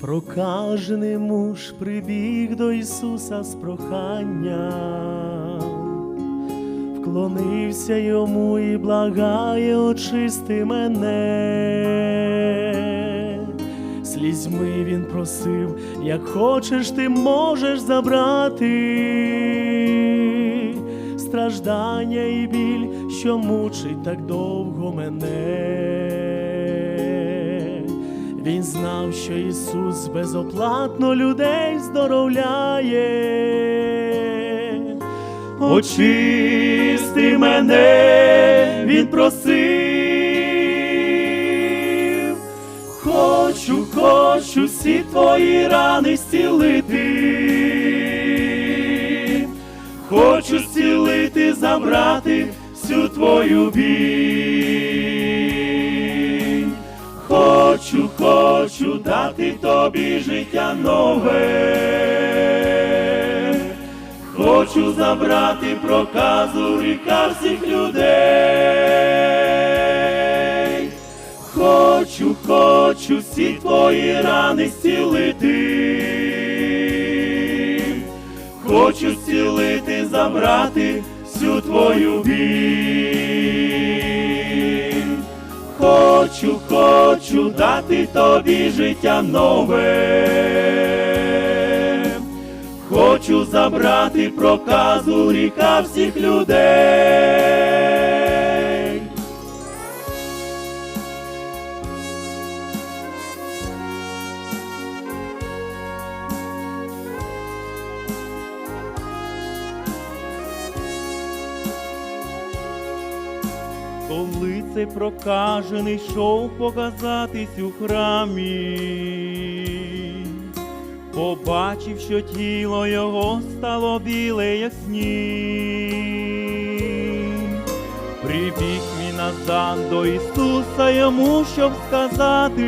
Прокажений муж прибіг до Ісуса з проханням, вклонився йому і благає, очисти мене. Слізьми він просив, як хочеш, ти можеш забрати страждання і біль, що мучить так довго мене. Він знав, що Ісус безоплатно людей здоровляє. Очисти мене, він просив. Хочу, хочу всі твої рани зцілити. Хочу зцілити, забрати всю твою біль. Хочу, хочу дати тобі життя нове. Хочу забрати проказу гріха всіх людей. Хочу, хочу всі твої рани зцілити. Хочу зцілити, забрати всю твою біль. Хочу, хочу дати тобі життя нове. Хочу забрати проказу ріка всіх людей. Коли цей прокажений йшов показатись у храмі, побачив, що тіло його стало біле, як сніг. Прибіг він назад до Ісуса йому, щоб сказати,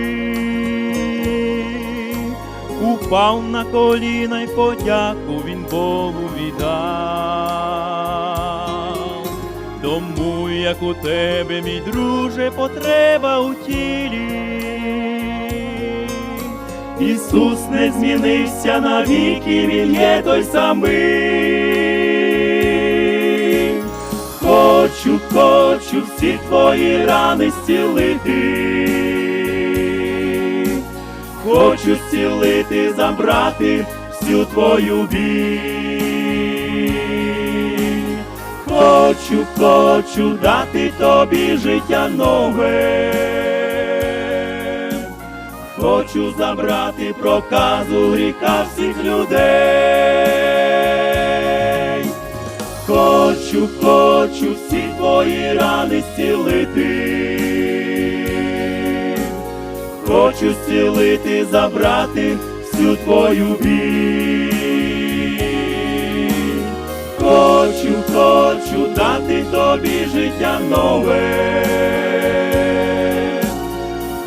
упав на коліна й подяку він Богу віддав. Тому як у тебе, мій друже, потреба у тілі. Ісус не змінився навіки, Він є той самий. Хочу, хочу всі твої рани зцілити. Хочу зцілити, забрати всю твою біль. Хочу, хочу дати тобі життя нове. Хочу забрати проказу гріха всіх людей. Хочу, хочу всі твої рани зцілити. Хочу зцілити, забрати всю твою біль. Тобі життя нове.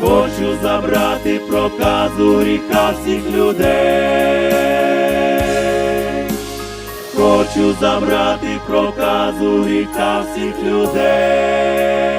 Хочу забрати проказу гріха всіх людей. Хочу забрати проказу гріха всіх людей.